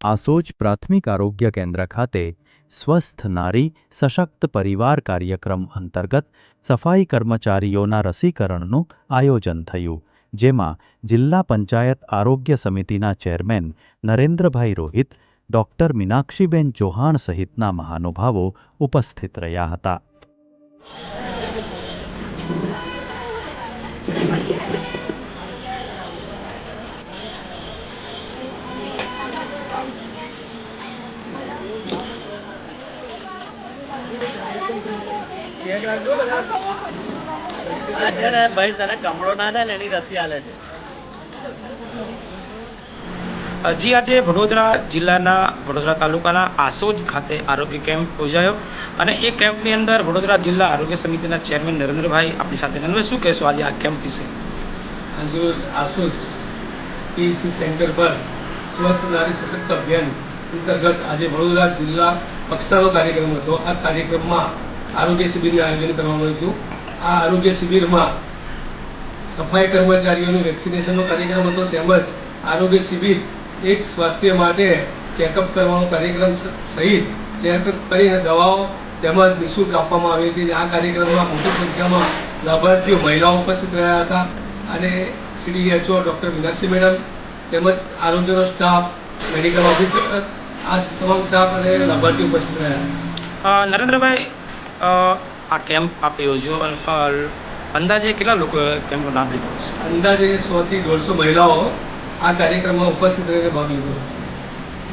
આસોજ પ્રાથમિક આરોગ્ય કેન્દ્ર ખાતે સ્વસ્થ નારી સશક્ત પરિવાર કાર્યક્રમ અંતર્ગત સફાઈ કર્મચારીઓના રસીકરણનું આયોજન થયું, જેમાં જિલ્લા પંચાયત આરોગ્ય સમિતિના ચેરમેન નરેન્દ્રભાઈ રોહિત, ડોક્ટર મીનાક્ષીબેન ચૌહાણ સહિતના મહાનુભાવો ઉપસ્થિત રહ્યા હતા. આ ભાઈ તને કમળો ના થાય ને એની રસી આલે છે. હજી આજે વડોદરા જિલ્લાના વડોદરા તાલુકાના આસોજ ખાતે આરોગ્ય કેમ્પ યોજાયો અને એ કેમ્પની અંદર વડોદરા જિલ્લા આરોગ્ય સમિતિના ચેરમેન નરેન્દ્રભાઈ આપણી સાથે નરેન્દ્રભાઈ શું કહેશો આજે આ કેમ્પ વિશે? આસોજ પીએચસી સેન્ટર પર સ્વસ્થ નારી સશક્ત અભિયાન અંતર્ગત આજે વડોદરા જિલ્લા કક્ષાનો કાર્યક્રમ હતો. આ કાર્યક્રમમાં આરોગ્ય શિબિરનું આયોજન કરવામાં આવ્યું આ આરોગ્ય શિબિરમાં સફાઈ કર્મચારીઓનું વેક્સિનેશનનો કાર્યક્રમ હતો. તેમજ આરોગ્ય શિબિર એક સ્વાસ્થ્ય માટે ચેકઅપ કરવાનો કાર્યક્રમ સહિત ચેકઅપ કરીને દવાઓ તેમજ નિઃશુલ્ક આપવામાં આવી હતી. આ કાર્યક્રમમાં મોટી સંખ્યામાં લાભાર્થીઓ મહિલાઓ ઉપસ્થિત રહ્યા હતા અને સીડીએચઓ ડૉક્ટર મીનાક્ષી મેડમ તેમજ આરોગ્યનો સ્ટાફ, મેડિકલ ઓફિસર આ તમામ સ્ટાફ અને લાભાર્થીઓ ઉપસ્થિત રહ્યા. નરેન્દ્રભાઈ આ કેમ્પ આપ યોજ્યો અંદાજે કેટલા લોકો કેમ્પનો લાભ લીધો અંદાજે સોથી દોઢસો મહિલાઓ આ કાર્યક્રમમાં ઉપસ્થિત રહીને ભાગ લીધો.